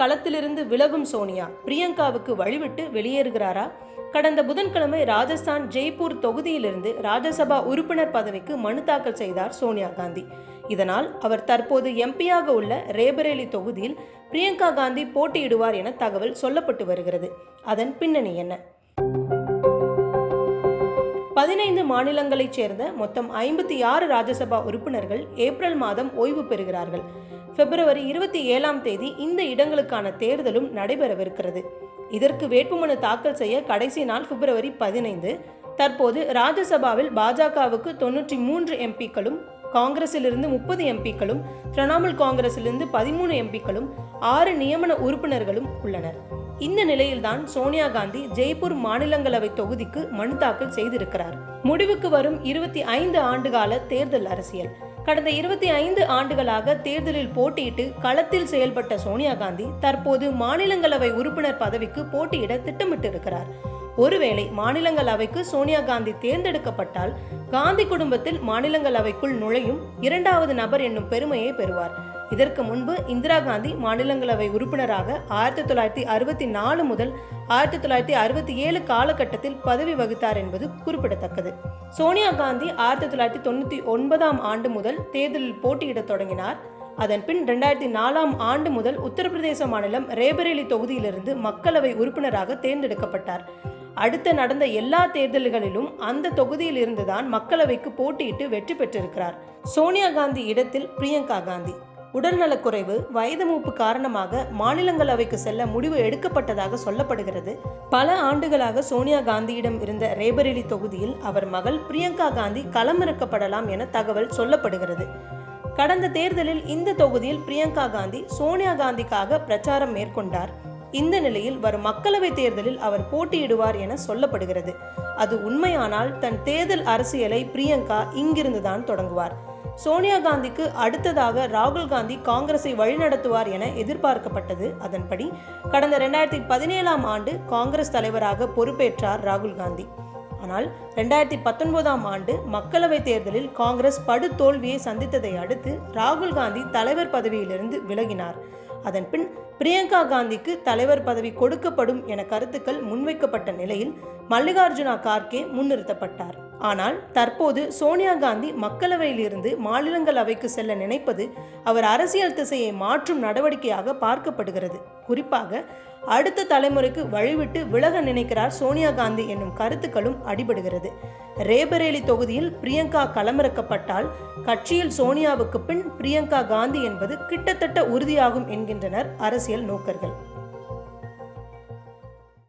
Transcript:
களத்திலிருந்து விலகும் சோனியா. பிரியங்காவுக்கு வழிவிட்டு வெளியேறுகிறாரா? கடந்த புதன்கிழமை ராஜஸ்தான் ஜெய்ப்பூர் தொகுதியிலிருந்து ராஜ்யசபா உறுப்பினர் பதவிக்கு மனு தாக்கல் செய்தார் சோனியா காந்தி. இதனால் அவர் தற்போது எம்பியாக உள்ள ரேபரேலி தொகுதியில் பிரியங்கா காந்தி போட்டியிடுவார் என தகவல் சொல்லப்பட்டு வருகிறது. அதன் பின்னணி என்ன? பதினைந்து மாநிலங்களைச் சேர்ந்த மொத்தம் ஐம்பத்தி ஆறு ராஜ்யசபா உறுப்பினர்கள் ஏப்ரல் மாதம் ஓய்வு பெறுகிறார்கள். பிப்ரவரி இருபத்தி ஏழாம் தேதி இந்த இடங்களுக்கான தேர்தலும் நடைபெறவிருக்கிறது. இதற்கு வேட்புமனு தாக்கல் செய்ய கடைசி நாள் பிப்ரவரி பதினைந்து. தற்போது ராஜ்யசபாவில் பாஜகவுக்கு தொன்னூற்றி மூன்று எம்பிக்களும் காங்கிரசிலிருந்து முப்பது எம்பிக்களும் திரிணாமுல் காங்கிரசிலிருந்து பதிமூணு எம்பிக்களும் ஆறு நியமன உறுப்பினர்களும் உள்ளனர். இந்த நிலையில்தான் சோனியா காந்தி ஜெய்ப்பூர் மாநிலங்களவை தொகுதிக்கு மனு தாக்கல் செய்திருக்கிறார். முடிவுக்கு வரும் இருபத்தி ஐந்து ஆண்டுகால தேர்தல் அரசியல். கடந்த இருபத்தி ஐந்து ஆண்டுகளாக தேர்தலில் போட்டியிட்டு களத்தில் செயல்பட்ட சோனியா காந்தி தற்போது மாநிலங்களவை உறுப்பினர் பதவிக்கு போட்டியிட திட்டமிட்டிருக்கிறார். ஒருவேளை மாநிலங்களவைக்கு சோனியா காந்தி தேர்ந்தெடுக்கப்பட்டால் காந்தி குடும்பத்தில் மாநிலங்களவைக்குள் நுழையும் இரண்டாவது நபர் என்னும் பெருமையை பெறுவார். இதற்கு முன்பு இந்திரா காந்தி மாநிலங்களவை உறுப்பினராக ஆயிரத்தி தொள்ளாயிரத்தி அறுபத்தி நாலு முதல் ஆயிரத்தி தொள்ளாயிரத்தி அறுபத்தி ஏழு காலகட்டத்தில் பதவி வகித்தார் என்பது குறிப்பிடத்தக்கது. சோனியா காந்தி ஆயிரத்தி தொள்ளாயிரத்தி தொண்ணூற்றி ஒன்பதாம் ஆண்டு முதல் தேர்தலில் போட்டியிடத் தொடங்கினார். அதன்பின் ரெண்டாயிரத்தி நாலாம் ஆண்டு முதல் உத்தரப்பிரதேச மாநிலம் ரேபரேலி தொகுதியிலிருந்து மக்களவை உறுப்பினராக தேர்ந்தெடுக்கப்பட்டார். அடுத்து நடந்த எல்லா தேர்தல்களிலும் அந்த தொகுதியில் இருந்துதான் மக்களவைக்கு போட்டியிட்டு வெற்றி பெற்றிருக்கிறார். சோனியா காந்தி இடத்தில் பிரியங்கா காந்தி. உடல்நலக்குறைவு வயது மூப்பு காரணமாக மாநிலங்களவைக்கு செல்ல முடிவு எடுக்கப்பட்டதாக சொல்லப்படுகிறது. பல ஆண்டுகளாக சோனியா காந்தியிடம் இருந்த ரேபரேலி தொகுதியில் அவர் மகள் பிரியங்கா காந்தி களமிறக்கப்படலாம் என தகவல் சொல்லப்படுகிறது. கடந்த தேர்தலில் இந்த தொகுதியில் பிரியங்கா காந்தி சோனியா காந்திக்காக பிரச்சாரம் மேற்கொண்டார். இந்த நிலையில் வரும் மக்களவைத் தேர்தலில் அவர் போட்டியிடுவார் என சொல்லப்படுகிறது. அது உண்மையானால் தன் தேர்தல் அரசியலை பிரியங்கா இங்கிருந்துதான் தொடங்குவார். சோனியா காந்திக்கு அடுத்ததாக ராகுல் காந்தி காங்கிரஸை வழிநடத்துவார் என எதிர்பார்க்கப்பட்டது அதன்படி கடந்த ரெண்டாயிரத்தி பதினேழாம் ஆண்டு காங்கிரஸ் தலைவராக பொறுப்பேற்றார் ராகுல் காந்தி. ஆனால் ரெண்டாயிரத்தி பத்தொன்பதாம் ஆண்டு மக்களவைத் தேர்தலில் காங்கிரஸ் படு தோல்வியை சந்தித்ததை அடுத்து ராகுல் காந்தி தலைவர் பதவியிலிருந்து விலகினார். அதன்பின் பிரியங்கா காந்திக்கு தலைவர் பதவி கொடுக்கப்படும் என கருத்துக்கள் முன்வைக்கப்பட்ட நிலையில் மல்லிகார்ஜுனா கார்கே முன்னிறுத்தப்பட்டார். ஆனால் தற்போது சோனியா காந்தி மக்களவையிலிருந்து மாநிலங்களவைக்கு செல்ல நினைப்பது அவர் அரசியல் திசையை மாற்றும் நடவடிக்கையாக பார்க்கப்படுகிறது. குறிப்பாக அடுத்த தலைமுறைக்கு வழிவிட்டு விலக நினைக்கிறார் சோனியா காந்தி என்னும் கருத்துக்களும் அடிபடுகிறது. ரேபரேலி தொகுதியில் பிரியங்கா களமிறக்கப்பட்டால் கட்சியில் சோனியாவுக்கு பின் பிரியங்கா காந்தி என்பது கிட்டத்தட்ட உறுதியாகும் என்கின்றனர் அரசியல் நோக்கர்கள்.